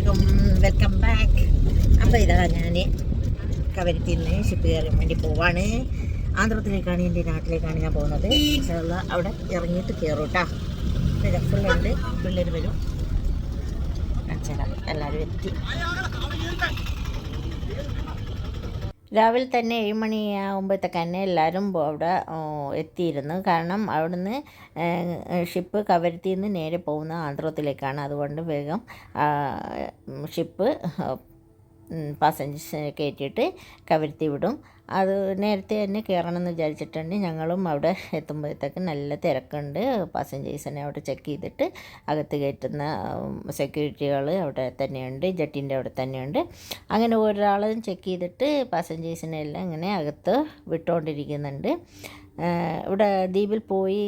അസലാമലൈക്കും welcome back അപ്പോൾ ഇതാ ഞാൻ കവരത്തിൽ നിന്ന് ഷിപ്പ് കയറാൻ വേണ്ടി പോവാണ്. ആന്ധ്രത്തിലേക്കാണ് എന്റെ നാട്ടിലേക്കാണ് ഞാൻ പോകുന്നത്. ചില അവിടെ ഇറങ്ങിയിട്ട് കയറും കേട്ടോ ഇതാ പിള്ളേരുണ്ട് പിള്ളേർ വരും. അച്ഛനാണ് എല്ലാവരും എത്തി. രാവിലെ തന്നെ ഏഴ് മണിയാകുമ്പോഴത്തേക്ക് തന്നെ എല്ലാവരും അവിടെ എത്തിയിരുന്നു. കാരണം അവിടുന്ന് ഷിപ്പ് കവരത്തിയിൽ നിന്ന് നേരെ പോകുന്ന ആന്ധ്രത്തിലേക്കാണ് അതുകൊണ്ട് വേഗം ഷിപ്പ് പാസഞ്ചേഴ്സ് കയറ്റിയിട്ട് കവർത്തി വിടും. അത് നേരത്തെ തന്നെ കയറണം എന്ന് വിചാരിച്ചിട്ടുണ്ട്. ഞങ്ങളും അവിടെ എത്തുമ്പോഴത്തേക്ക് നല്ല തിരക്കുണ്ട്. പാസഞ്ചേഴ്സിനെ അവിടെ ചെക്ക് ചെയ്തിട്ട് അകത്ത് കയറ്റുന്ന സെക്യൂരിറ്റികൾ അവിടെ തന്നെയുണ്ട്. ജട്ടിന്റെ അവിടെ തന്നെയുണ്ട്. അങ്ങനെ ഒരാളും ചെക്ക് ചെയ്തിട്ട് പാസഞ്ചേഴ്സിനെ എല്ലാം ഇങ്ങനെ അകത്ത് വിട്ടുകൊണ്ടിരിക്കുന്നുണ്ട് ഇവിടെ ദ്വീപിൽ പോയി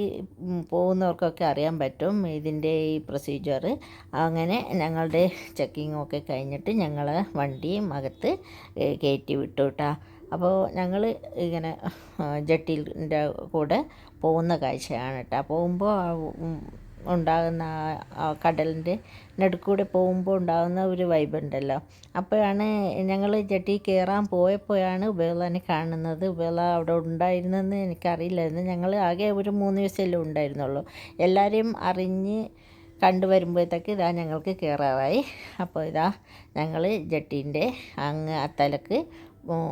പോകുന്നവർക്കൊക്കെ അറിയാൻ പറ്റും ഇതിന്റെ ഈ പ്രൊസീജിയർ അങ്ങനെ ഞങ്ങളുടെ ചെക്കിങ്ങൊക്കെ കഴിഞ്ഞിട്ട് ഞങ്ങൾ വണ്ടിയും അകത്ത് കയറ്റി വിട്ടു കേട്ടോ അപ്പോൾ ഞങ്ങൾ ഇങ്ങനെ ജട്ടിന്റെ കൂടെ പോകുന്ന കാഴ്ചയാണ് കേട്ടോ പോകുമ്പോൾ ഉണ്ടാകുന്ന ആ- കടലിന്റെ നടുക്കൂടെ പോകുമ്പോൾ ഉണ്ടാകുന്ന ഒരു വൈബ് ഉണ്ടല്ലോ. അപ്പോഴാണ് ഞങ്ങൾ ജട്ടി കയറാൻ പോയപ്പോഴാണ് ഉപേളനെ കാണുന്നത്. ഉപേള അവിടെ ഉണ്ടായിരുന്നെന്ന് എനിക്കറിയില്ലായിരുന്നു. ഞങ്ങൾ ആകെ ഒരു മൂന്ന് ദിവസമല്ലേ ഉണ്ടായിരുന്നുള്ളൂ. എല്ലാവരെയും അറിഞ്ഞ് കണ്ടു വരുമ്പോഴത്തേക്ക് ഇതാ ഞങ്ങൾക്ക് കയറാറായി. അപ്പോൾ ഇതാ ഞങ്ങൾ ജട്ടീന്റെ അങ്ങ് അത്തലക്ക് ഉം,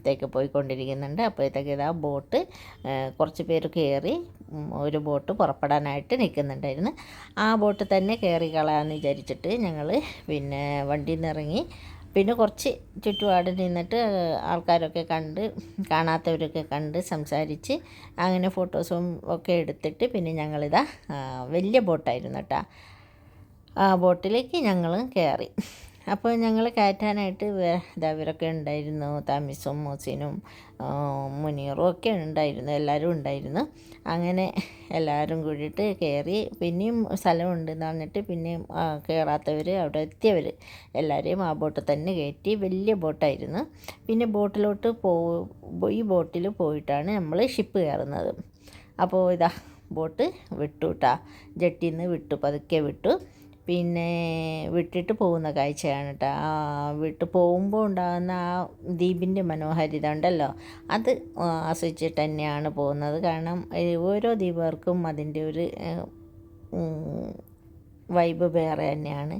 അറ്റത്തേക്ക് പോയിക്കൊണ്ടിരിക്കുന്നുണ്ട്. അപ്പോഴത്തേക്ക് ഇതാ ബോട്ട് കുറച്ച് പേര് കയറി ഒരു ബോട്ട് പുറപ്പെടാനായിട്ട് നിൽക്കുന്നുണ്ടായിരുന്നു. ആ ബോട്ട് തന്നെ കയറി കളയാമെന്ന് വിചാരിച്ചിട്ട് ഞങ്ങൾ പിന്നെ വണ്ടിയിൽ നിന്ന് ഇറങ്ങി പിന്നെ കുറച്ച് ചുറ്റുപാട് നിന്നിട്ട് ആൾക്കാരൊക്കെ കണ്ട് കാണാത്തവരൊക്കെ കണ്ട് സംസാരിച്ച് അങ്ങനെ ഫോട്ടോസും ഒക്കെ എടുത്തിട്ട് പിന്നെ ഞങ്ങളിതാ വലിയ ബോട്ടായിരുന്നു കേട്ടോ. ആ ബോട്ടിലേക്ക് ഞങ്ങൾ കയറി. അപ്പോൾ ഞങ്ങൾ കയറ്റാനായിട്ട് ഇതാ ഇവരൊക്കെ ഉണ്ടായിരുന്നു. തമിസും മൂസിനും മുനീറും ഒക്കെ ഉണ്ടായിരുന്നു. എല്ലാവരും ഉണ്ടായിരുന്നു. അങ്ങനെ എല്ലാവരും കൂടിയിട്ട് കയറി പിന്നെയും സ്ഥലമുണ്ട് എന്ന് പറഞ്ഞിട്ട് പിന്നെയും കയറാത്തവർ അവിടെ എത്തിയവർ എല്ലാവരെയും ആ ബോട്ടിൽ തന്നെ കയറ്റി വലിയ ബോട്ടായിരുന്നു. പിന്നെ ബോട്ടിലോട്ട് പോ ഈ ബോട്ടിൽ പോയിട്ടാണ് നമ്മൾ ഷിപ്പ് കയറുന്നത്. അപ്പോൾ ഇതാ ബോട്ട് വിട്ടു കേട്ടാ ജെട്ടിന്ന് വിട്ടു പതുക്കെ വിട്ടു. പിന്നെ വിട്ടിട്ട് പോകുന്ന കാഴ്ചയാണ് കേട്ടോ ആ വിട്ട് പോകുമ്പോൾ ഉണ്ടാകുന്ന ആ ദ്വീപിന്റെ മനോഹാരിത ഉണ്ടല്ലോ അത് ആസ്വദിച്ചിട്ട് തന്നെയാണ് പോകുന്നത്. കാരണം ഓരോ ദ്വീപുകാർക്കും അതിന്റെ ഒരു വൈബ് വേറെ തന്നെയാണ്.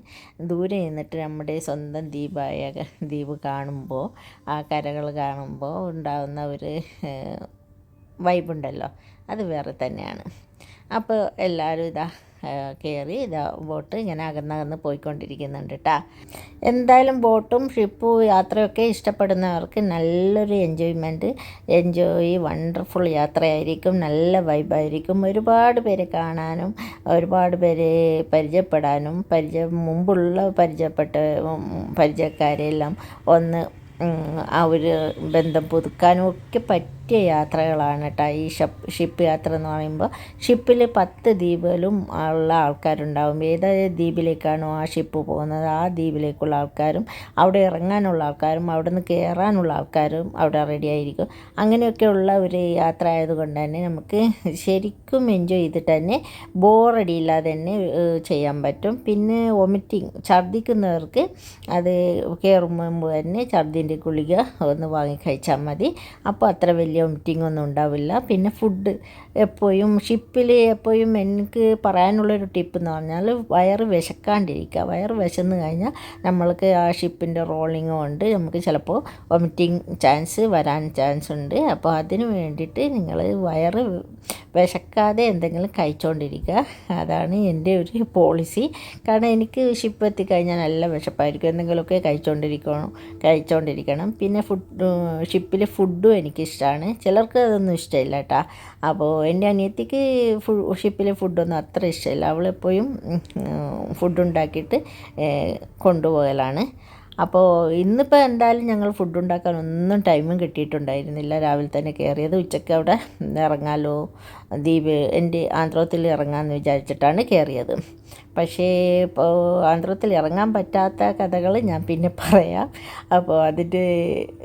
ദൂരെ നിന്നിട്ട് നമ്മുടെ സ്വന്തം ദ്വീപായ ദ്വീപ് കാണുമ്പോൾ ആ കരകൾ കാണുമ്പോൾ ഉണ്ടാകുന്ന ഒരു വൈബുണ്ടല്ലോ. അത് വേറെ തന്നെയാണ്. അപ്പോൾ എല്ലാവരും ഇതാ കയറി ബോട്ട് ഇങ്ങനെ അകന്നകന്ന് പോയിക്കൊണ്ടിരിക്കുന്നുണ്ട് കേട്ടോ എന്തായാലും ബോട്ടും ഷിപ്പും യാത്രയൊക്കെ ഇഷ്ടപ്പെടുന്നവർക്ക് നല്ലൊരു എൻജോയ്മെന്റ് എൻജോയ് വണ്ടർഫുൾ യാത്രയായിരിക്കും നല്ല വൈബായിരിക്കും ഒരുപാട് പേരെ കാണാനും ഒരുപാട് പേരെ പരിചയപ്പെടാനും പരിചയം മുമ്പുള്ള പരിചയപ്പെട്ട പരിചയക്കാരെല്ലാം ഒന്ന് ആ ഒരു ബന്ധം പുതുക്കാനും ഒക്കെ പറ്റിയ യാത്രകളാണ് കേട്ടോ ഈ ഷപ്പ് ഷിപ്പ് യാത്ര എന്ന് പറയുമ്പോൾ ഷിപ്പിൽ പത്ത് ദ്വീപിലും ഉള്ള ആൾക്കാരുണ്ടാവും. ഏത് ദ്വീപിലേക്കാണോ ആ ഷിപ്പ് പോകുന്നത് ആ ദ്വീപിലേക്കുള്ള ആൾക്കാരും അവിടെ ഇറങ്ങാനുള്ള ആൾക്കാരും അവിടെ നിന്ന് കയറാനുള്ള ആൾക്കാരും അവിടെ റെഡി ആയിരിക്കും. അങ്ങനെയൊക്കെയുള്ള ഒരു യാത്ര ആയതുകൊണ്ട് തന്നെ നമുക്ക് ശരിക്കും എൻജോയ് ചെയ്തിട്ട് തന്നെ ബോറടിയില്ലാതെ തന്നെ ചെയ്യാൻ പറ്റും. പിന്നെ വൊമിറ്റിങ് ഛർദ്ദിക്കുന്നവർക്ക് അത് കയറുമ്പോൾ തന്നെ ഛർദ്ദിന്റെ ഗുളിക ഒന്ന് വാങ്ങി കഴിച്ചാൽ മതി. അപ്പോൾ അത്ര വലിയ വൊമിറ്റിംഗ് ഒന്നും ഉണ്ടാവില്ല. പിന്നെ ഫുഡ് എപ്പോഴും ഷിപ്പിൽ എപ്പോഴും എനിക്ക് പറയാനുള്ളൊരു ടിപ്പ് എന്ന് പറഞ്ഞാൽ വയറ് വിശക്കാണ്ടിരിക്കുക. വയറ് വിശന്ന് കഴിഞ്ഞാൽ നമ്മൾക്ക് ആ ഷിപ്പിന്റെ റോളിങ് ഉണ്ട് നമുക്ക് ചിലപ്പോൾ വോമിറ്റിംഗ് ചാൻസ് വരാൻ ചാൻസ് ഉണ്ട്. അപ്പോൾ അതിന് വേണ്ടിയിട്ട് നിങ്ങൾ വയറ് വിശക്കാതെ എന്തെങ്കിലും കഴിച്ചുകൊണ്ടിരിക്കുക അതാണ് എന്റെ ഒരു പോളിസി കാരണം എനിക്ക് ഷിപ്പ് എത്തിക്കഴിഞ്ഞാൽ നല്ല വിശപ്പായിരിക്കും. എന്തെങ്കിലുമൊക്കെ കഴിച്ചുകൊണ്ടിരിക്കണം കഴിച്ചുകൊണ്ടിരിക്കണം പിന്നെ ഫുഡ് ഷിപ്പിലെ ഫുഡും എനിക്കിഷ്ടമാണ് ചിലർക്ക് അതൊന്നും ഇഷ്ടമില്ല കേട്ടോ. അപ്പോൾ എന്റെ അനിയത്തിക്ക് ഫു ഷിപ്പിലെ ഫുഡൊന്നും അത്ര ഇഷ്ടമില്ല. അവളെപ്പോഴും ഫുഡ് ഉണ്ടാക്കിയിട്ട് കൊണ്ടുപോകലാണ്. അപ്പോൾ ഇന്നിപ്പോൾ എന്തായാലും ഞങ്ങൾ ഫുഡ് ഉണ്ടാക്കാൻ ഒന്നും ടൈമും കിട്ടിയിട്ടുണ്ടായിരുന്നില്ല. രാവിലെ തന്നെ കയറിയത് ഉച്ചയ്ക്ക് അവിടെ ഇറങ്ങാലോ. ദ്വീപ് എന്റെ ആന്ധ്രത്തിൽ ഇറങ്ങാമെന്ന് വിചാരിച്ചിട്ടാണ് കയറിയത് പക്ഷേ ഇപ്പോൾ ആന്ധ്രത്തിൽ ഇറങ്ങാൻ പറ്റാത്ത കഥകൾ ഞാൻ പിന്നെ പറയാം. അപ്പോൾ അതിന്റെ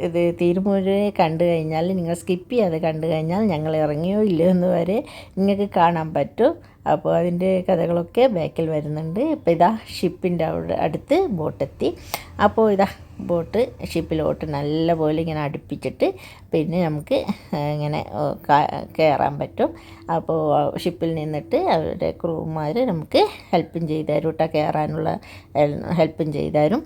ഇത് തീരുമൂരെ കണ്ടു കഴിഞ്ഞാൽ നിങ്ങൾ സ്കിപ്പ് ചെയ്യാതെ കണ്ടു കഴിഞ്ഞാൽ ഞങ്ങൾ ഇറങ്ങിയോ ഇല്ലയോ എന്ന് വരെ നിങ്ങൾക്ക് കാണാൻ പറ്റും. അപ്പോൾ അതിന്റെ കഥകളൊക്കെ ബാക്കിൽ വരുന്നുണ്ട്. ഇപ്പോൾ ഇതാ ഷിപ്പിന്റെ അവിടെ അടുത്ത് ബോട്ടെത്തി. അപ്പോൾ ഇതാ ബോട്ട് ഷിപ്പിലോട്ട് നല്ലപോലെ ഇങ്ങനെ അടുപ്പിച്ചിട്ട് പിന്നെ നമുക്ക് ഇങ്ങനെ കയറാൻ പറ്റും. അപ്പോൾ ഷിപ്പിൽ നിന്നിട്ട് അവരുടെ ക്രൂമാർ നമുക്ക് ഹെൽപ്പും ചെയ്തു തരും കേട്ടോ കയറാനുള്ള ഹെൽപ്പും ചെയ്തു തരും.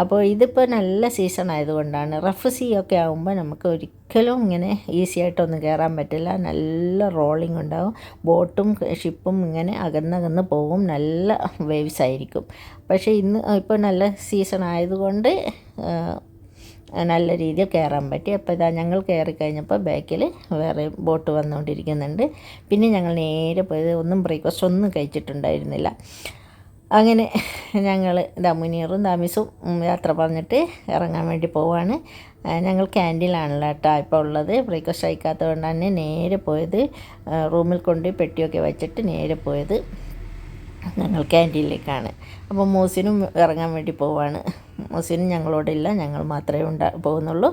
അപ്പോൾ ഇതിപ്പോൾ നല്ല സീസൺ ആയതുകൊണ്ടാണ്. റഫ് സീ ഒക്കെ ആകുമ്പോൾ നമുക്ക് ഒരിക്കലും ഇങ്ങനെ ഈസി ആയിട്ടൊന്നും കയറാൻ പറ്റില്ല. നല്ല റോളിംഗ് ഉണ്ടാവും. ബോട്ടും ഷിപ്പും ഇങ്ങനെ അകന്നകന്ന് പോകും നല്ല വേവ്സ് ആയിരിക്കും. പക്ഷേ ഇന്ന് ഇപ്പോൾ നല്ല സീസൺ ആയതുകൊണ്ട് നല്ല രീതിയിൽ കയറാൻ പറ്റി. അപ്പോൾ ഇതാ ഞങ്ങൾ കയറി കഴിഞ്ഞപ്പോൾ ബാക്കിൽ വേറെ ബോട്ട് വന്നുകൊണ്ടിരിക്കുന്നുണ്ട്. പിന്നെ ഞങ്ങൾ നേരെ പോയത് ഒന്നും ബ്രേക്ക്ഫാസ്റ്റ് ഒന്നും കഴിച്ചിട്ടുണ്ടായിരുന്നില്ല. അങ്ങനെ ഞങ്ങൾ ദമുനീറും ദാമിസും യാത്ര പറഞ്ഞിട്ട് ഇറങ്ങാൻ വേണ്ടി പോവാണ്. ഞങ്ങൾ ക്യാന്റീനിലാണല്ലോ കേട്ടോ ഇപ്പോൾ ഉള്ളത്. ബ്രേക്ക്ഫാസ്റ്റ് കഴിക്കാത്തത് കൊണ്ട് തന്നെ നേരെ പോയത് റൂമിൽ കൊണ്ട് പെട്ടിയൊക്കെ വെച്ചിട്ട് നേരെ പോയത്. ഞങ്ങൾ ക്യാന്റീനിലേക്കാണ് അപ്പോൾ മോസിനും ഇറങ്ങാൻ വേണ്ടി പോവാണ്. മൂസിനും ഞങ്ങളോടില്ല ഞങ്ങൾ മാത്രമേ ഉണ്ടാ പോകുന്നുള്ളൂ.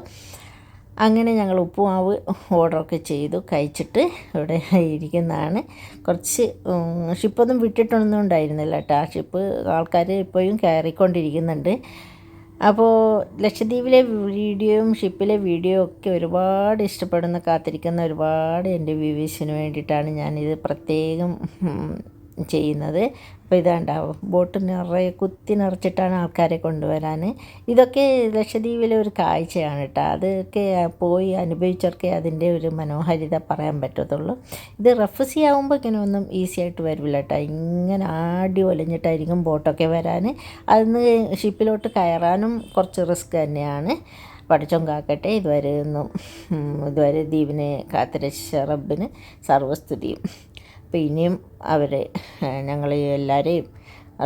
അങ്ങനെ ഞങ്ങൾ ഉപ്പുമാവ് ഓർഡറൊക്കെ ചെയ്തു കഴിച്ചിട്ട് ഇവിടെ ഇരിക്കുന്നതാണ്. കുറച്ച് ഷിപ്പൊന്നും വിട്ടിട്ടൊന്നും ഉണ്ടായിരുന്നില്ല കേട്ടോ. ആ ഷിപ്പ് ആൾക്കാർ ഇപ്പോഴും കയറിക്കൊണ്ടിരിക്കുന്നുണ്ട്. അപ്പോൾ ലക്ഷദ്വീപിലെ വീഡിയോയും ഷിപ്പിലെ വീഡിയോ ഒക്കെ ഒരുപാട് ഇഷ്ടപ്പെടുന്ന കാത്തിരിക്കുന്ന ഒരുപാട് എന്റെ വ്യൂവേഴ്സിന് വേണ്ടിയിട്ടാണ് ഞാനിത് പ്രത്യേകം ചെയ്യുന്നത്. അപ്പോൾ ഇതാണ്ടാവും ബോട്ട് നിറയെ കുത്തി നിറച്ചിട്ടാണ് ആൾക്കാരെ കൊണ്ടുവരാൻ ഇതൊക്കെ ലക്ഷദ്വീപിലെ ഒരു കാഴ്ചയാണ് കേട്ടോ. അതൊക്കെ പോയി അനുഭവിച്ചവർക്കേ അതിന്റെ ഒരു മനോഹാരിത പറയാൻ പറ്റത്തുള്ളൂ. ഇത് റഫസി ആകുമ്പോൾ ഇങ്ങനെ ഒന്നും ഈസി ആയിട്ട് വരില്ല കേട്ടോ. ഇങ്ങനെ ആടി ഒലഞ്ഞിട്ടായിരിക്കും ബോട്ടൊക്കെ വരാൻ അതിന് ഷിപ്പിലോട്ട് കയറാനും കുറച്ച് റിസ്ക് തന്നെയാണ്. പഠിച്ചോൻ കാക്കട്ടെ ഇതുവരെ ഒന്നും ഇതുവരെ ദ്വീപിനെ കാത്തരശ റബ്ബിന് സർവസ്തുതിയും അപ്പോൾ ഇനിയും അവർ ഞങ്ങൾ എല്ലാവരെയും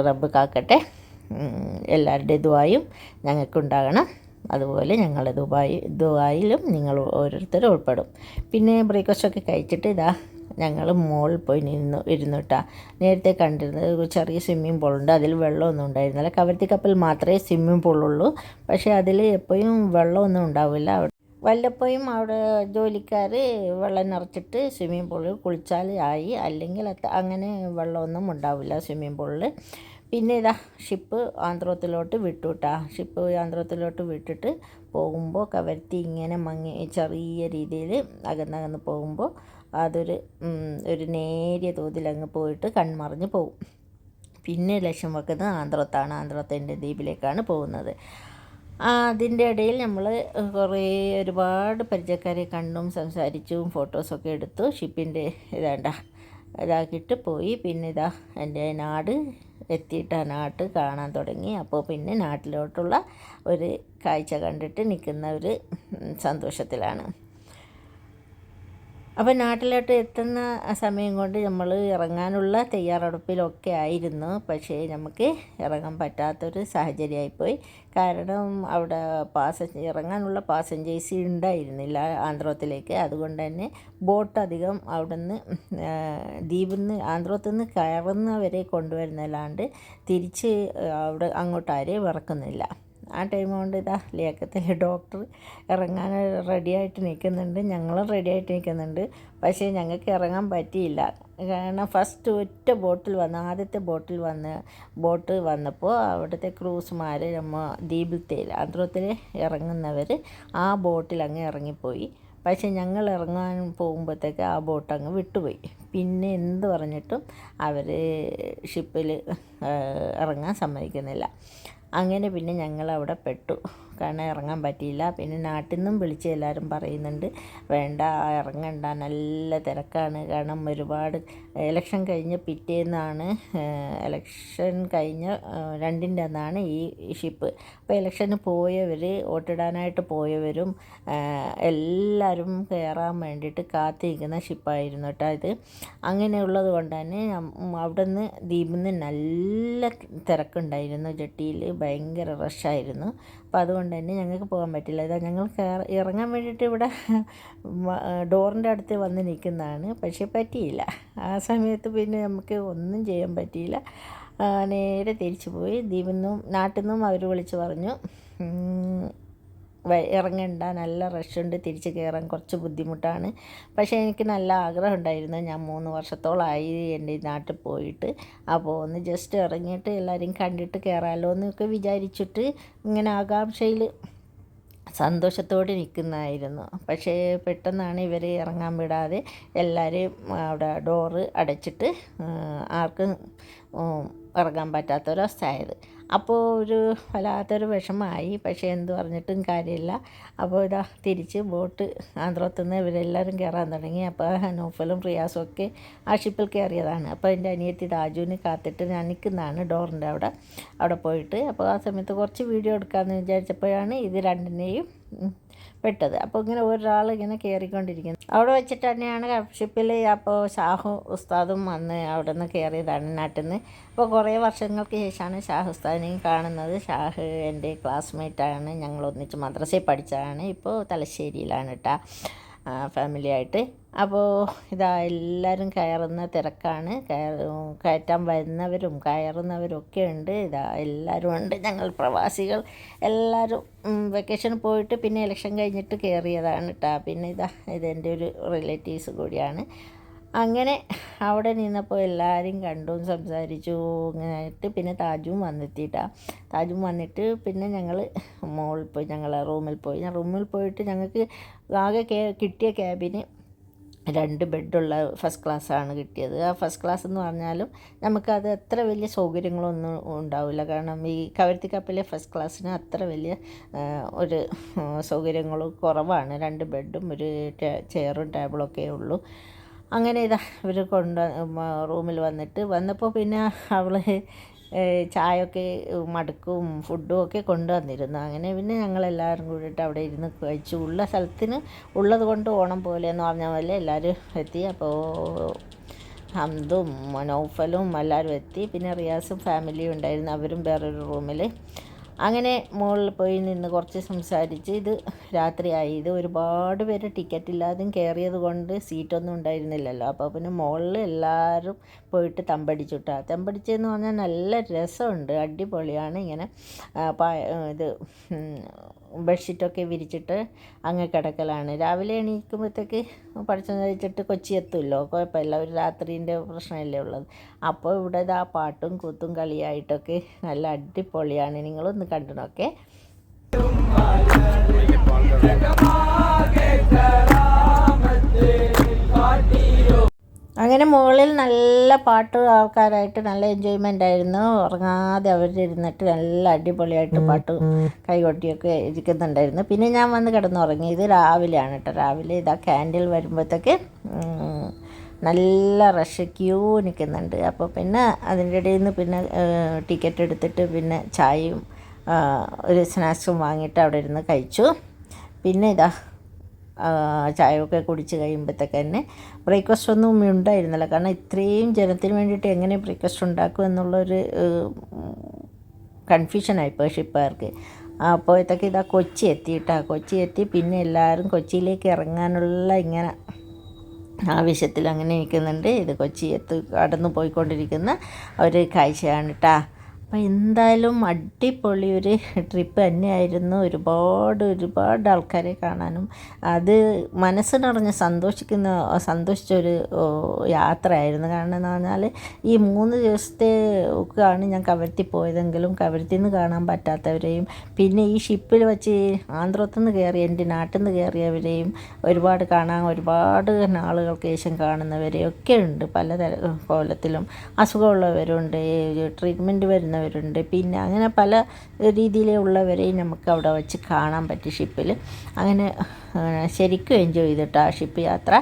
റബ്ബ് കാക്കട്ടെ. എല്ലാവരുടെ ഇതുവായും ഞങ്ങൾക്കുണ്ടാകണം. അതുപോലെ ഞങ്ങൾ ദുബായി ദുബായിലും നിങ്ങൾ ഓരോരുത്തരും ഉൾപ്പെടും. പിന്നെ ബ്രേക്ക്ഫാസ്റ്റൊക്കെ കഴിച്ചിട്ട് ഇതാ ഞങ്ങൾ മുകളിൽ പോയി നിന്നു ഇരുന്നു കേട്ടാ നേരത്തെ കണ്ടിരുന്നത് ചെറിയ സ്വിമ്മിംഗ് പൂളുണ്ട് അതിൽ വെള്ളമൊന്നും ഉണ്ടായിരുന്നില്ല. കവരത്തി കപ്പൽ മാത്രമേ സ്വിമ്മിംഗ് പൂളുള്ളൂ പക്ഷേ അതിൽ എപ്പോഴും വെള്ളമൊന്നും ഉണ്ടാവില്ല. വല്ലപ്പോഴും അവിടെ ജോലിക്കാർ വെള്ളം നിറച്ചിട്ട് സ്വിമ്മിംഗ് പൂളിൽ കുളിച്ചാൽ ആയി. അല്ലെങ്കിൽ അങ്ങനെ വെള്ളമൊന്നും ഉണ്ടാവില്ല സ്വിമ്മിംഗ് പൂളിൽ പിന്നെ ഇതാ ഷിപ്പ് ആന്ധ്രത്തിലോട്ട് വിട്ടു കേട്ടാ ഷിപ്പ് ആന്ധ്രത്തിലോട്ട് വിട്ടിട്ട് പോകുമ്പോൾ കവരത്തി ഇങ്ങനെ മങ്ങി ചെറിയ രീതിയിൽ അകന്നകന്ന് പോകുമ്പോൾ അതൊരു ഒരു നേരിയ തോതിൽ അങ്ങ് പോയിട്ട് കൺമറിഞ്ഞ് പോകും പിന്നെ ലക്ഷ്യം വെക്കുന്നത് ആന്ധ്രത്താണ് ആന്ധ്രത്തിന്റെ ദ്വീപിലേക്കാണ് പോകുന്നത്. അതിന്റെ ഇടയിൽ നമ്മൾ കുറേ ഒരുപാട് പരിചയക്കാരെ കണ്ടും സംസാരിച്ചും ഫോട്ടോസൊക്കെ എടുത്തു. ഷിപ്പിന്റെ ഇതാണ്ട ഇതാക്കിയിട്ട് പോയി. പിന്നെ ഇതാ എന്റെ നാട് എത്തിയിട്ട് ആ നാട്ട് കാണാൻ തുടങ്ങി. അപ്പോൾ പിന്നെ നാട്ടിലോട്ടുള്ള ഒരു കാഴ്ച കണ്ടിട്ട് നിൽക്കുന്ന ഒരു സന്തോഷത്തിലാണ്. അപ്പോൾ നാട്ടിലോട്ട് എത്തുന്ന സമയം കൊണ്ട് നമ്മൾ ഇറങ്ങാനുള്ള തയ്യാറെടുപ്പിലൊക്കെ ആയിരുന്നു. പക്ഷേ നമുക്ക് ഇറങ്ങാൻ പറ്റാത്തൊരു സാഹചര്യമായിപ്പോയി. കാരണം അവിടെ പാസഞ്ച് ഇറങ്ങാനുള്ള പാസഞ്ചേഴ്സ് ഉണ്ടായിരുന്നില്ല ആന്ധ്രത്തിലേക്ക്. അതുകൊണ്ട് തന്നെ ബോട്ട് അധികം അവിടെ നിന്ന് ദ്വീപിൽ നിന്ന് ആന്ധ്രത്തിൽ നിന്ന് കയറുന്നവരെ കൊണ്ടുവരുന്നല്ലാണ്ട് തിരിച്ച് അവിടെ അങ്ങോട്ട് ആരെയും ഇറക്കുന്നില്ല. ആ ടൈം കൊണ്ട് ഇതാ ലിയാക്കത്തിലെ ഡോക്ടർ ഇറങ്ങാൻ റെഡിയായിട്ട് നിൽക്കുന്നുണ്ട്. ഞങ്ങളും റെഡിയായിട്ട് നിൽക്കുന്നുണ്ട്. പക്ഷേ ഞങ്ങൾക്ക് ഇറങ്ങാൻ പറ്റിയില്ല. കാരണം ഫസ്റ്റ് ഒറ്റ ബോട്ടിൽ വന്ന് ആദ്യത്തെ ബോട്ടിൽ വന്ന് ബോട്ട് വന്നപ്പോൾ അവിടുത്തെ ക്രൂസ്മാർ നമ്മൾ ദ്വീപിലത്തേൽ ആന്ധ്രത്തിൽ ഇറങ്ങുന്നവർ ആ ബോട്ടിൽ അങ്ങ് ഇറങ്ങിപ്പോയി. പക്ഷേ ഞങ്ങൾ ഇറങ്ങാൻ പോകുമ്പോഴത്തേക്ക് ആ ബോട്ട് അങ്ങ് വിട്ടുപോയി. പിന്നെ എന്ത് പറഞ്ഞിട്ടും അവർ ഷിപ്പിൽ ഇറങ്ങാൻ സമ്മതിക്കുന്നില്ല. അങ്ങനെ പിന്നെ ഞങ്ങൾ അവിടെ പെട്ടു. കാരണം ഇറങ്ങാൻ പറ്റിയില്ല. പിന്നെ നാട്ടിൽ നിന്നും വിളിച്ച് എല്ലാവരും പറയുന്നുണ്ട് വേണ്ട ഇറങ്ങണ്ട നല്ല തിരക്കാണ്. കാരണം ഒരുപാട് ഇലക്ഷൻ കഴിഞ്ഞ പിറ്റേന്നാണ് ഇലക്ഷൻ കഴിഞ്ഞ രണ്ടിന്റെ അന്നാണ് ഈ ഷിപ്പ് അപ്പോൾ ഇലക്ഷന് പോയവർ വോട്ടിടാനായിട്ട് പോയവരും എല്ലാവരും കയറാൻ വേണ്ടിയിട്ട് കാത്തിരിക്കുന്ന ഷിപ്പായിരുന്നു കേട്ടോ ഇത്. അങ്ങനെയുള്ളത് കൊണ്ട് തന്നെ അവിടെ നിന്ന് ദ്വീപിൽ നിന്ന് നല്ല തിരക്കുണ്ടായിരുന്നു. ജെട്ടിയിൽ ഭയങ്കര റഷായിരുന്നു അപ്പോൾ അതുകൊണ്ട് തന്നെ ഞങ്ങൾക്ക് പോകാൻ പറ്റില്ല. ഇതാ ഞങ്ങൾ ഇറങ്ങാൻ വേണ്ടിയിട്ട് ഇവിടെ ഡോറിന്റെ അടുത്ത് വന്ന് നിൽക്കുന്നതാണ്. പക്ഷേ പറ്റിയില്ല. ആ സമയത്ത് പിന്നെ നമുക്ക് ഒന്നും ചെയ്യാൻ പറ്റിയില്ല. നേരെ തിരിച്ചു പോയി. ദ്വീപിൽ നിന്നും നാട്ടിൽ നിന്നും അവർ വിളിച്ച് പറഞ്ഞു. ഇറങ്ങണ്ട നല്ല റഷുണ്ട് തിരിച്ച് കയറാൻ കുറച്ച് ബുദ്ധിമുട്ടാണ്. പക്ഷേ എനിക്ക് നല്ല ആഗ്രഹം ഉണ്ടായിരുന്നു. ഞാൻ മൂന്ന് വർഷത്തോളമായി എന്റെ നാട്ടിൽ പോയിട്ട്. അപ്പോൾ ഒന്ന് ജസ്റ്റ് ഇറങ്ങിയിട്ട് എല്ലാവരെയും കണ്ടിട്ട് കയറാമല്ലോ എന്നൊക്കെ വിചാരിച്ചിട്ട് ഇങ്ങനെ ആകാംക്ഷയിൽ സന്തോഷത്തോടെ നിൽക്കുന്നതായിരുന്നു. പക്ഷേ പെട്ടെന്നാണ് ഇവർ ഇറങ്ങാൻ വിടാതെ എല്ലാവരെയും അവിടെ ഡോറ് അടച്ചിട്ട് ആർക്കും ഇറങ്ങാൻ പറ്റാത്തൊരവസ്ഥയായത് അപ്പോൾ ഒരു വല്ലാത്തൊരു വിഷമമായി. പക്ഷേ എന്ത് പറഞ്ഞിട്ടും കാര്യമില്ല. അപ്പോൾ ഇതാ തിരിച്ച് ബോട്ട് ആന്ധ്രത്തുനിന്ന് ഇവരെല്ലാവരും കയറാൻ തുടങ്ങി. അപ്പോൾ നൗഫലും റിയാസും ഒക്കെ ആ ഷിപ്പിൽ കയറിയതാണ്. അപ്പോൾ എന്റെ അനിയത്തി രാജുവിന് കാത്തിട്ട് ഞാൻ നിൽക്കുന്നതാണ് ഡോറിന്റെ അവിടെ. അവിടെ പോയിട്ട് അപ്പോൾ ആ സമയത്ത് കുറച്ച് വീഡിയോ എടുക്കാമെന്ന് വിചാരിച്ചപ്പോഴാണ് ഇത് രണ്ടിനെയും പെട്ടത്. അപ്പോൾ ഇങ്ങനെ ഒരാൾ ഇങ്ങനെ കയറിക്കൊണ്ടിരിക്കുന്നു അവിടെ വെച്ചിട്ട് തന്നെയാണ് ഷിപ്പിൽ അപ്പോൾ ഷാഹു ഉസ്താദും വന്ന് അവിടെ നിന്ന് കയറിയതാണ് നാട്ടിൽ നിന്ന് അപ്പോൾ കുറേ വർഷങ്ങൾക്ക് ശേഷമാണ് ഷാഹ് ഉസ്താദിനെയും കാണുന്നത്. ഷാഹ് എന്റെ ക്ലാസ്മേറ്റാണ് ഞങ്ങൾ ഒന്നിച്ച് മദ്രസയിൽ പഠിച്ചതാണ്. ഇപ്പോൾ തലശ്ശേരിയിലാണ് കേട്ടോ ഫാമിലി ആയിട്ട്. അപ്പോൾ ഇതാ എല്ലാവരും കയറുന്ന തിരക്കാണ്. കയറ കയറ്റാൻ വരുന്നവരും കയറുന്നവരും ഒക്കെ ഉണ്ട്. ഇതാ എല്ലാവരും ഉണ്ട്. ഞങ്ങൾ പ്രവാസികൾ. എല്ലാവരും വെക്കേഷൻ പോയിട്ട് പിന്നെ ഇലക്ഷൻ കഴിഞ്ഞിട്ട് കയറിയതാണ് കേട്ടോ പിന്നെ ഇതാ ഇതെന്റെ ഒരു റിലേറ്റീവ്സ് കൂടിയാണ്. അങ്ങനെ അവിടെ നിന്നപ്പോൾ എല്ലാവരും കണ്ടു സംസാരിച്ചു ഇങ്ങനെയായിട്ട് പിന്നെ താജും വന്നെത്തിയിട്ടാ താജും വന്നിട്ട് പിന്നെ ഞങ്ങൾ മോളിൽ പോയി ഞങ്ങൾ റൂമിൽ പോയി. ഞാൻ റൂമിൽ പോയിട്ട് ഞങ്ങൾക്ക് ആകെ കിട്ടിയ ക്യാബിന് രണ്ട് ബെഡുള്ള ഫസ്റ്റ് ക്ലാസ്സാണ് കിട്ടിയത്. ആ ഫസ്റ്റ് ക്ലാസ് എന്ന് പറഞ്ഞാലും നമുക്കത് അത്ര വലിയ സൗകര്യങ്ങളൊന്നും ഉണ്ടാവില്ല. കാരണം ഈ കവരത്തി കപ്പലിലെ ഫസ്റ്റ് ക്ലാസ്സിന് അത്ര വലിയ ഒരു സൗകര്യങ്ങളും കുറവാണ്. രണ്ട് ബെഡും ഒരു ചെയറും ചെയറും ടേബിളൊക്കെ ഉള്ളൂ. അങ്ങനെ ഇതാ ഇവർ കൊണ്ട് റൂമിൽ വന്നിട്ട് വന്നപ്പോൾ പിന്നെ അവൾ ചായയൊക്കെ മടുക്കും ഫുഡും ഒക്കെ കൊണ്ടുവന്നിരുന്നു. അങ്ങനെ പിന്നെ ഞങ്ങളെല്ലാവരും കൂടിയിട്ട് അവിടെ ഇരുന്ന് കഴിച്ചു. ഉള്ള സ്ഥലത്തിന് ഉള്ളത് കൊണ്ട് ഓണം പോലെ എന്ന് പറഞ്ഞ പോലെ എല്ലാവരും എത്തി. അപ്പോൾ ഹംദും നൗഫലും എല്ലാവരും എത്തി. പിന്നെ റിയാസും ഫാമിലിയും ഉണ്ടായിരുന്നു. അവരും വേറൊരു റൂമിൽ അങ്ങനെ മുകളിൽ പോയി നിന്ന് കുറച്ച് സംസാരിച്ച് ഇത് രാത്രിയായി ഇത് ഒരുപാട് പേര് ടിക്കറ്റ് ഇല്ലാതെയും കയറിയത് കൊണ്ട് സീറ്റൊന്നും ഉണ്ടായിരുന്നില്ലല്ലോ. അപ്പോൾ പിന്നെ മുകളിൽ എല്ലാവരും പോയിട്ട് തമ്പടിച്ചുട്ടാ. തമ്പടിച്ചെന്ന് പറഞ്ഞാൽ നല്ല രസമുണ്ട്. അടിപൊളിയാണ്. ഇങ്ങനെ ഇത് ബെഡ്ഷീറ്റൊക്കെ വിരിച്ചിട്ട് അങ്ങ് കിടക്കലാണ്. രാവിലെ എണീക്കുമ്പോഴത്തേക്ക് പഠിച്ചു വെച്ചിട്ട് കൊച്ചി എത്തുമല്ലോ. കുഴപ്പമില്ല. ഒരു രാത്രീന്റെ പ്രശ്നമല്ലേ ഉള്ളത്. അപ്പോൾ ഇവിടെ ഇതാ പാട്ടും കൂത്തും കളിയായിട്ടൊക്കെ നല്ല അടിപൊളിയാണ്. നിങ്ങളൊന്ന് കണ്ടു അങ്ങനെ മുകളിൽ നല്ല പാട്ട് ആൾക്കാരായിട്ട് നല്ല എൻജോയ്മെന്റ് ആയിരുന്നു. ഉറങ്ങാതെ അവരിരുന്നിട്ട് നല്ല അടിപൊളിയായിട്ട് പാട്ട് കൈകൊട്ടിയൊക്കെ ഇരിക്കുന്നുണ്ടായിരുന്നു പിന്നെ ഞാൻ വന്ന് കിടന്നുറങ്ങി. ഇത് രാവിലെയാണ് കേട്ടോ രാവിലെ ഇതാ ക്യാൻഡിൽ വരുമ്പോഴത്തേക്ക് നല്ല റഷ് ക്യൂ നിൽക്കുന്നുണ്ട് അപ്പോൾ പിന്നെ അതിന്റെ ഇടയിൽ നിന്ന് പിന്നെ ടിക്കറ്റ് എടുത്തിട്ട് പിന്നെ ചായയും ഒരു സ്നാക്സും വാങ്ങിയിട്ട് അവിടെ ഇരുന്ന് കഴിച്ചു. പിന്നെ ഇതാ ചായയൊക്കെ കുടിച്ച് കഴിയുമ്പോഴത്തേക്ക് തന്നെ ബ്രേക്ക്ഫാസ്റ്റ് ഒന്നും ഉണ്ടായിരുന്നില്ല. കാരണം ഇത്രയും ജനത്തിന് വേണ്ടിയിട്ട് എങ്ങനെ ബ്രേക്ക്ഫാസ്റ്റ് ഉണ്ടാക്കും എന്നുള്ളൊരു കൺഫ്യൂഷനായി ഷിപ്പുകാർക്ക് അപ്പോഴത്തേക്ക് ഇതാ കൊച്ചി എത്തിയിട്ടാ. കൊച്ചി എത്തി പിന്നെ എല്ലാവരും കൊച്ചിയിലേക്ക് ഇറങ്ങാനുള്ള ഇങ്ങനെ ആവശ്യത്തിൽ അങ്ങനെ നിൽക്കുന്നുണ്ട് ഇത് കൊച്ചി എത്തി കടന്നു പോയിക്കൊണ്ടിരിക്കുന്ന ഒരു കാഴ്ചയാണ് കേട്ടാ അപ്പം എന്തായാലും അടിപൊളി ഒരു ട്രിപ്പ് തന്നെയായിരുന്നു. ഒരുപാട് ഒരുപാട് ആൾക്കാരെ കാണാനും അത് മനസ്സ് നിറഞ്ഞ് സന്തോഷിക്കുന്ന സന്തോഷിച്ചൊരു യാത്രയായിരുന്നു. കാരണം എന്ന് പറഞ്ഞാൽ ഈ മൂന്ന് ദിവസത്തെ ഒക്കെയാണ് ഞാൻ കവരത്തി പോയതെങ്കിലും കവരത്തിൽ നിന്ന് കാണാൻ പറ്റാത്തവരെയും പിന്നെ ഈ ഷിപ്പിൽ വെച്ച് ആന്ധ്രത്തു നിന്ന് കയറി എന്റെ നാട്ടിൽ നിന്ന് കയറിയവരെയും ഒരുപാട് കാണാൻ ഒരുപാട് ആളുകൾക്ക് ശേഷം കാണുന്നവരെയൊക്കെ ഉണ്ട്. പലതര കോലത്തിലും അസുഖമുള്ളവരുണ്ട്. ട്രീറ്റ്മെന്റ് വരുന്നവരുണ്ട് പിന്നെ അങ്ങനെ പല രീതിയിലുള്ളവരെയും നമുക്ക് അവിടെ വെച്ച് കാണാൻ പറ്റി ഷിപ്പിൽ. അങ്ങനെ ശരിക്കും എൻജോയ് ചെയ്തിട്ട് ആ ഷിപ്പ് യാത്ര.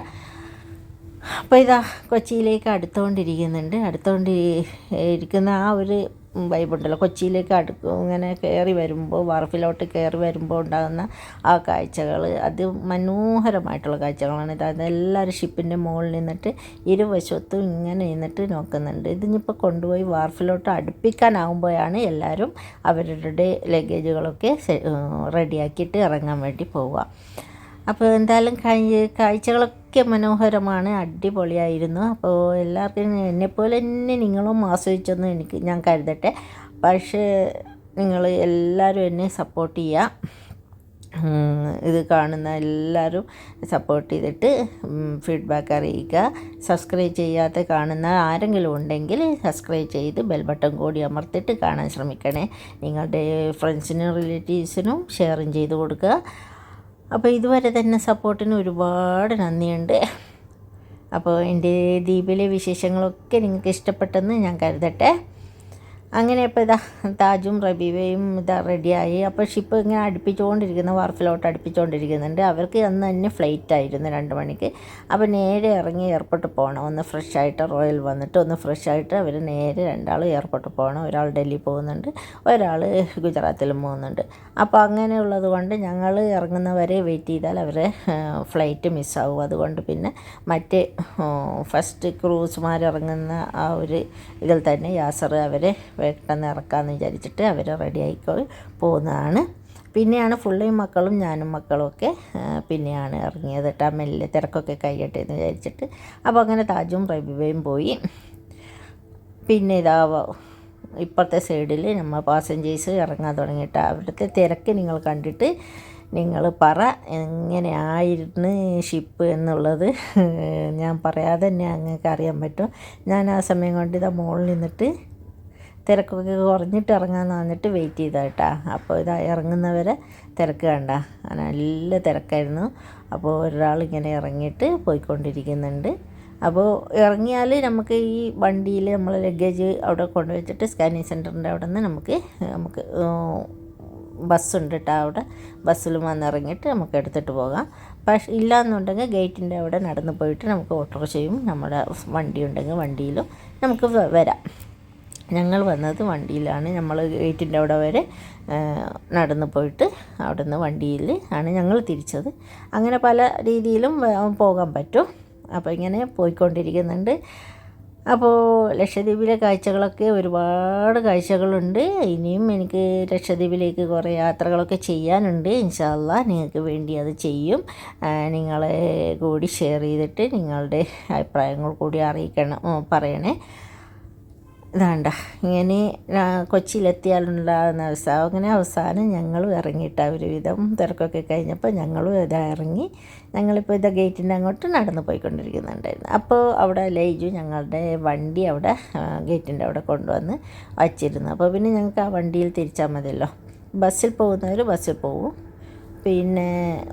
അപ്പോൾ ഇതാ കൊച്ചിയിലേക്ക് അടുത്തുകൊണ്ടിരിക്കുന്നുണ്ട് അടുത്തുകൊണ്ട് ഇരിക്കുന്ന ആ ഒരു വൈബുണ്ടല്ലോ. കൊച്ചിയിലേക്ക് അടുക്കും ഇങ്ങനെ കയറി വരുമ്പോൾ വറഫിലോട്ട് കയറി വരുമ്പോൾ ഉണ്ടാകുന്ന ആ കാഴ്ചകൾ അത് മനോഹരമായിട്ടുള്ള കാഴ്ചകളാണ്. ഇത് അതെല്ലാവരും ഷിപ്പിന്റെ മുകളിൽ നിന്നിട്ട് ഇരുവശത്തും ഇങ്ങനെ നിന്നിട്ട് നോക്കുന്നുണ്ട്. ഇതിനിപ്പോൾ കൊണ്ടുപോയി വാർഫിലോട്ട് അടുപ്പിക്കാനാവുമ്പോഴാണ് എല്ലാവരും അവരുടെ ലഗേജുകളൊക്കെ റെഡിയാക്കിയിട്ട് ഇറങ്ങാൻ വേണ്ടി പോവുക. അപ്പോൾ എന്തായാലും കഴി കാഴ്ചകളൊക്കെ മനോഹരമാണ് അടിപൊളിയായിരുന്നു. അപ്പോൾ എല്ലാവർക്കും എന്നെപ്പോലെ തന്നെ നിങ്ങളും ആസ്വദിച്ചെന്ന് എനിക്ക് ഞാൻ കരുതട്ടെ. പക്ഷേ നിങ്ങൾ എല്ലാവരും എന്നെ സപ്പോർട്ട് ചെയ്യുക ഇത് കാണുന്ന എല്ലാവരും സപ്പോർട്ട് ചെയ്തിട്ട് ഫീഡ്ബാക്ക് അറിയിക്കുക. സബ്സ്ക്രൈബ് ചെയ്യാത്ത കാണുന്ന ആരെങ്കിലും ഉണ്ടെങ്കിൽ സബ്സ്ക്രൈബ് ചെയ്ത് ബെൽ ബട്ടൺ കൂടി അമർത്തിട്ട് കാണാൻ ശ്രമിക്കണേ. നിങ്ങളുടെ ഫ്രണ്ട്സിനും റിലേറ്റീവ്സിനും ഷെയറും ചെയ്ത് കൊടുക്കുക. അപ്പോൾ ഇതുവരെ തന്നെ സപ്പോർട്ടിന് ഒരുപാട് നന്ദിയുണ്ട്. അപ്പോൾ എന്റെ ദ്വീപിലെ വിശേഷങ്ങളൊക്കെ നിങ്ങൾക്ക് ഇഷ്ടപ്പെട്ടെന്ന് ഞാൻ കരുതട്ടെ. അങ്ങനെ അപ്പോൾ ഇതാ താജും റബീബയും ഇതാ റെഡിയായി അപ്പോൾ ഷിപ്പ് ഇങ്ങനെ അടുപ്പിച്ചുകൊണ്ടിരിക്കുന്ന വാർഫിലോട്ട് അടുപ്പിച്ചുകൊണ്ടിരിക്കുന്നുണ്ട് അവർക്ക് അന്ന് തന്നെ ഫ്ലൈറ്റ് ആയിരുന്നു രണ്ട് മണിക്ക്. അപ്പോൾ നേരെ ഇറങ്ങി എയർപോർട്ടിൽ പോകണം ഒന്ന് ഫ്രഷ് ആയിട്ട് റോയൽ വന്നിട്ട് ഒന്ന് ഫ്രഷ് ആയിട്ട് അവർ നേരെ രണ്ടാൾ എയർപോർട്ടിൽ പോകണം ഒരാൾ ഡൽഹി പോകുന്നുണ്ട് ഒരാൾ ഗുജറാത്തിലും പോകുന്നുണ്ട്. അപ്പോൾ അങ്ങനെയുള്ളത് കൊണ്ട് ഞങ്ങൾ ഇറങ്ങുന്നവരെ വെയിറ്റ് ചെയ്താൽ അവരെ ഫ്ലൈറ്റ് മിസ്സാവും അതുകൊണ്ട് പിന്നെ മറ്റേ ഫസ്റ്റ് ക്രൂസ്മാർ ഇറങ്ങുന്ന ആ ഒരു ഇതിൽ തന്നെ യാസർ അവരെ പെട്ടെന്ന് ഇറക്കാമെന്ന് വിചാരിച്ചിട്ട് അവർ റെഡി ആയിക്കോളി പോകുന്നതാണ്. പിന്നെയാണ് ഫുള്ളി മക്കളും ഞാനും മക്കളും ഒക്കെ പിന്നെയാണ് ഇറങ്ങിയത് കേട്ടോ. മെല്ലെ തിരക്കൊക്കെ കഴിയട്ടെ എന്ന് വിചാരിച്ചിട്ട്. അപ്പോൾ അങ്ങനെ താജും റബിബയും പോയി. പിന്നെ ഇതാ ഇപ്പോഴത്തെ സൈഡിൽ നമ്മൾ പാസഞ്ചേഴ്സ് ഇറങ്ങാൻ തുടങ്ങിയിട്ട് അവിടുത്തെ തിരക്ക് നിങ്ങൾ കണ്ടിട്ട് നിങ്ങൾ പറ എങ്ങനെയായിരുന്നു ഷിപ്പ് എന്നുള്ളത്. ഞാൻ പറയാതെ തന്നെ അങ്ങക്ക് അറിയാൻ പറ്റും. ഞാൻ ആ സമയം കൊണ്ട് ഇതാ മുകളിൽ നിന്നിട്ട് തിരക്കൊക്കെ കുറഞ്ഞിട്ട് ഇറങ്ങാമെന്ന് വന്നിട്ട് വെയിറ്റ് ചെയ്താ കേട്ടാ അപ്പോൾ ഇത് ഇറങ്ങുന്നവരെ തിരക്ക് കണ്ട. നല്ല തിരക്കായിരുന്നു. അപ്പോൾ ഒരാൾ ഇങ്ങനെ ഇറങ്ങിയിട്ട് പോയിക്കൊണ്ടിരിക്കുന്നുണ്ട്. അപ്പോൾ ഇറങ്ങിയാൽ നമുക്ക് ഈ വണ്ടിയിൽ നമ്മൾ ലഗേജ് അവിടെ കൊണ്ടുവച്ചിട്ട് സ്കാനിങ് സെന്ററിന്റെ അവിടെ നിന്ന് നമുക്ക് നമുക്ക് ബസ്സുണ്ട് കേട്ടോ അവിടെ. ബസ്സിൽ വന്നിറങ്ങിയിട്ട് നമുക്ക് എടുത്തിട്ട് പോകാം. പക്ഷേ ഇല്ലയെന്നുണ്ടെങ്കിൽ ഗേറ്റിന്റെ അവിടെ നടന്നു പോയിട്ട് നമുക്ക് ഓട്ടോറിക്ഷയും നമ്മുടെ വണ്ടി ഉണ്ടെങ്കിൽ വണ്ടിയിലും നമുക്ക് വരാം. ഞങ്ങൾ വന്നത് വണ്ടിയിലാണ്. നമ്മൾ ഗേറ്റിന്റെ അവിടെ വരെ നടന്നു പോയിട്ട് അവിടെ നിന്ന് വണ്ടിയിൽ ആണ് ഞങ്ങൾ തിരിച്ചത്. അങ്ങനെ പല രീതിയിലും പോകാൻ പറ്റും. അപ്പോൾ ഇങ്ങനെ പോയിക്കൊണ്ടിരിക്കുന്നുണ്ട്. അപ്പോൾ ലക്ഷദ്വീപിലെ കാഴ്ചകളൊക്കെ ഒരുപാട് കാഴ്ചകളുണ്ട്. ഇനിയും എനിക്ക് ലക്ഷദ്വീപിലേക്ക് കുറേ യാത്രകളൊക്കെ ചെയ്യാനുണ്ട്. ഇൻഷാല്ല നിങ്ങൾക്ക് വേണ്ടി അത് ചെയ്യും. നിങ്ങളെ കൂടി ഷെയർ ചെയ്തിട്ട് നിങ്ങളുടെ അഭിപ്രായങ്ങൾ കൂടി അറിയിക്കണം പറയണേ. ഇതാണ്ട. ഇങ്ങനെ കൊച്ചിയിലെത്തിയാലുണ്ടാകുന്ന അവസ്ഥ. അങ്ങനെ അവസാനം ഞങ്ങളും ഇറങ്ങിയിട്ട് ഒരുവിധം തിരക്കൊക്കെ കഴിഞ്ഞപ്പോൾ ഞങ്ങളും ഇതാ ഇറങ്ങി ഞങ്ങളിപ്പോൾ ഇതാ ഗേറ്റിന്റെ അങ്ങോട്ട് നടന്നു പോയിക്കൊണ്ടിരിക്കുന്നുണ്ടായിരുന്നു. അപ്പോൾ അവിടെ ലൈജു ഞങ്ങളുടെ വണ്ടി അവിടെ ഗേറ്റിന്റെ അവിടെ കൊണ്ടുവന്ന് വച്ചിരുന്നു. അപ്പോൾ പിന്നെ ഞങ്ങൾക്ക് ആ വണ്ടിയിൽ തിരിച്ചാൽ മതിയല്ലോ. ബസ്സിൽ പോകുന്നവർ ബസ്സിൽ പോവും. പിന്നെ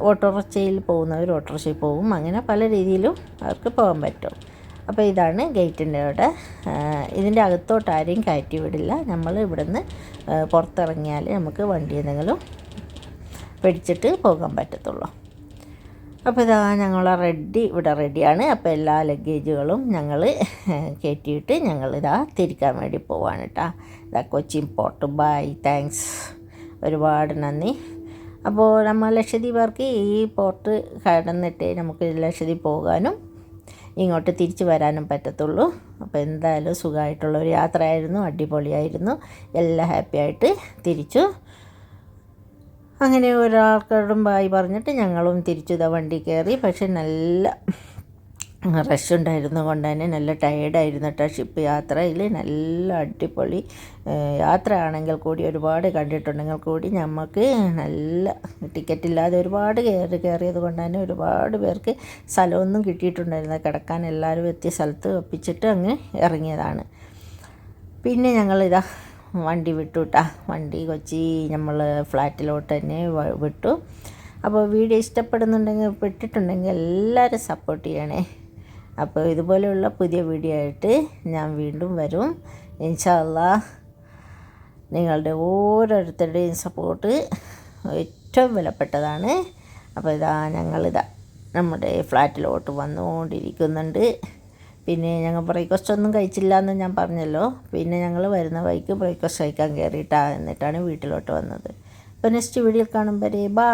ഓട്ടോറിക്ഷയിൽ പോകുന്നവർ ഓട്ടോറിക്ഷയിൽ പോകും അങ്ങനെ പല രീതിയിലും അവർക്ക് പോകാൻ പറ്റും. അപ്പോൾ ഇതാണ് ഗേറ്റിന്റെ അവിടെ ഇതിന്റെ അകത്തോട്ട് ആരെയും കയറ്റി വിടില്ല. നമ്മൾ ഇവിടുന്ന് പുറത്തിറങ്ങിയാൽ നമുക്ക് വണ്ടി എന്തെങ്കിലും പിടിച്ചിട്ട് പോകാൻ പറ്റത്തുള്ളൂ. അപ്പോൾ ഇതാ ഞങ്ങൾ റെഡി ഇവിടെ റെഡിയാണ്. അപ്പോൾ എല്ലാ ലഗേജുകളും ഞങ്ങൾ കയറ്റിയിട്ട് ഞങ്ങൾ ഇതാ തിരിക്കാൻ വേണ്ടി പോവാണ് കേട്ടോ. ഇതാ കൊച്ചി പോർട്ട്. ബൈ. താങ്ക്സ്. ഒരുപാട് നന്ദി. അപ്പോൾ നമ്മൾ ലക്ഷദ്വീപർക്ക് ഈ പോർട്ട് കടന്നിട്ട് നമുക്ക് ലക്ഷദ്വീപ് പോകാനും ഇങ്ങോട്ട് തിരിച്ചു വരാനും പറ്റത്തുള്ളൂ. അപ്പോൾ എന്തായാലും സുഖമായിട്ടുള്ള ഒരു യാത്രയായിരുന്നു അടിപൊളിയായിരുന്നു. എല്ലാം ഹാപ്പി ആയിട്ട് തിരിച്ചു. അങ്ങനെ ഒരാൾക്കാരോടും ബായി പറഞ്ഞിട്ട് ഞങ്ങളും തിരിച്ചു ഇതാ വണ്ടി കയറി. പക്ഷെ നല്ല റഷ് ഉണ്ടായിരുന്നു കൊണ്ട് തന്നെ നല്ല ടയേർഡായിരുന്നു കേട്ടോ ഷിപ്പ് യാത്രയിൽ നല്ല അടിപൊളി യാത്ര ആണെങ്കിൽ കൂടി ഒരുപാട് കണ്ടിട്ടുണ്ടെങ്കിൽ കൂടി നമുക്ക് നല്ല ടിക്കറ്റ് ഇല്ലാതെ ഒരുപാട് കയറി കയറിയത് കൊണ്ട് തന്നെ ഒരുപാട് പേർക്ക് സ്ഥലമൊന്നും കിട്ടിയിട്ടുണ്ടായിരുന്നില്ല. കിടക്കാൻ എല്ലാവരും എത്തിയ സ്ഥലത്ത് ഒപ്പിച്ചിട്ട് അങ്ങ് ഇറങ്ങിയതാണ്. പിന്നെ ഞങ്ങളിതാ വണ്ടി വിട്ടു കേട്ടാ വണ്ടി കൊച്ചി നമ്മൾ ഫ്ലാറ്റിലോട്ട് തന്നെ വിട്ടു. അപ്പോൾ വീഡിയോ ഇഷ്ടപ്പെടുന്നുണ്ടെങ്കിൽ പെട്ടിട്ടുണ്ടെങ്കിൽ എല്ലാവരും സപ്പോർട്ട് ചെയ്യണേ. അപ്പോൾ ഇതുപോലെയുള്ള പുതിയ വീഡിയോ ആയിട്ട് ഞാൻ വീണ്ടും വരും. ഇൻഷാല്ല നിങ്ങളുടെ ഓരോരുത്തരുടെയും സപ്പോർട്ട് ഏറ്റവും വിലപ്പെട്ടതാണ്. അപ്പോൾ ഇതാ ഞങ്ങളിതാ നമ്മുടെ ഫ്ലാറ്റിലോട്ട് വന്നുകൊണ്ടിരിക്കുന്നുണ്ട്. പിന്നെ ഞങ്ങൾ ബ്രേക്ക്ഫാസ്റ്റ് ഒന്നും കഴിച്ചില്ല എന്ന് ഞാൻ പറഞ്ഞല്ലോ. പിന്നെ ഞങ്ങൾ വരുന്ന വഴിക്ക് ബ്രേക്ക്ഫാസ്റ്റ് കഴിക്കാൻ കയറിയിട്ടാണ് എന്നിട്ടാണ് വീട്ടിലോട്ട് വന്നത്. അപ്പോൾ നെക്സ്റ്റ് വീഡിയോ കാണുമ്പോൾ ബാ